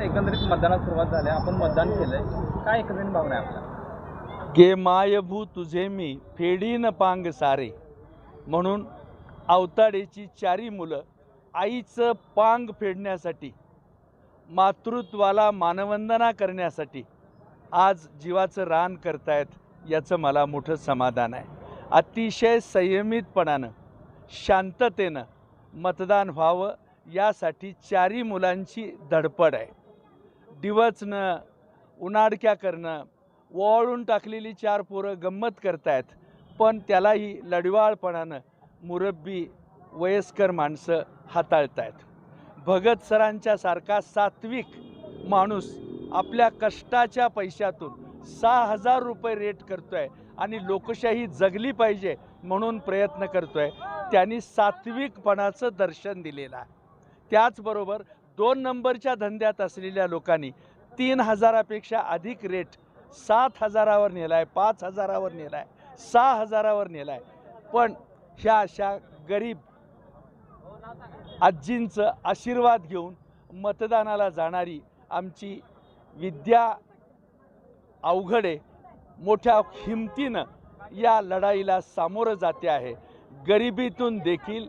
एकंदरीत मतदानाला सुरुवात झाली. आपण मतदान केलंय. काय एकंदरीत भावना आहे आपल्या? गे मायभू तुझे मी फेडीन पांग सारे. म्हणून अवताडेची चारी मुलं आईचं पांग फेडण्यासाठी मातृत्वाला मानवंदना करण्यासाठी आज जीवाचं रान करतायत याचं मला मोठं समाधान आहे. अतिशय संयमितपणानं शांततेनं मतदान व्हावं यासाठी चारी मुलांची धडपड आहे. डिवचणं उन्हाडक्या करणं वळून टाकलेली चार पोरं गंमत करतायत पण त्यालाही लढवाळपणानं मुरब्बी वयस्कर माणसं हाताळतायत. भगत सरांच्या सारखा सात्विक माणूस आपल्या कष्टाच्या पैशातून सहा हजार रुपये रेट करतोय आणि लोकशाही जगली पाहिजे म्हणून प्रयत्न करतोय त्यांनी सात्विकपणाचं दर्शन दिलेलं आहे. त्याचबरोबर दोन नंबरच्या धंद्यात असलेल्या लोकांनी तीन हजारापेक्षा अधिक रेट सात हजारावर नेला आहे पाच हजारावर नेला आहे सहा हजारावर नेला आहे पण ह्या अशा गरीब आजींचं आशीर्वाद घेऊन मतदानाला जाणारी आमची विद्या अवघडे मोठ्या हिमतीनं या लढाईला सामोरं जाते आहे. गरिबीतून देखील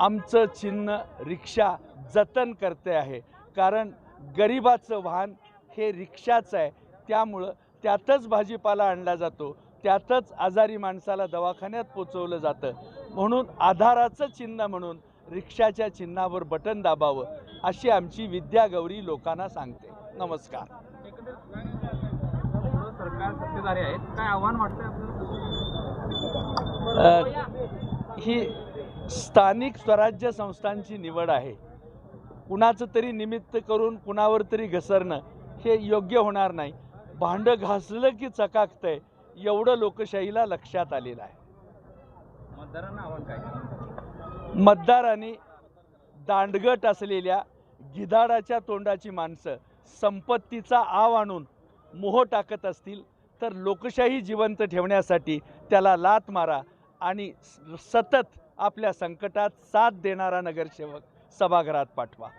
आमचं चिन्ह रिक्षा जतन करते आहे. कारण गरिबाचं वाहन हे रिक्षाचं आहे. त्यामुळं त्यातच भाजीपाला आणला जातो. त्यातच आजारी माणसाला दवाखान्यात पोचवलं जातं. म्हणून आधाराचं चिन्ह म्हणून रिक्षाच्या चिन्हावर बटन दाबावं अशी आमची विद्यागौरी लोकांना सांगते. नमस्कार. ही स्थानिक स्वराज्य संस्थांची निवड आहे. कुणाचं तरी निमित्त करून कुणावर तरी घसरणं हे योग्य होणार नाही. भांडं घासलं की चकाकतंय एवढं लोकशाहीला लक्षात आलेलं आहे. मतदारांना आव्हान काय? मतदारांनी दांडगट असलेल्या गिधाडाच्या तोंडाची माणसं संपत्तीचा आव आणून मोह टाकत असतील तर लोकशाही जिवंत ठेवण्यासाठी त्याला लात मारा आणि सतत आपल्या संकटात साथ देणारा नगरसेवक सभागृहात पाठवा.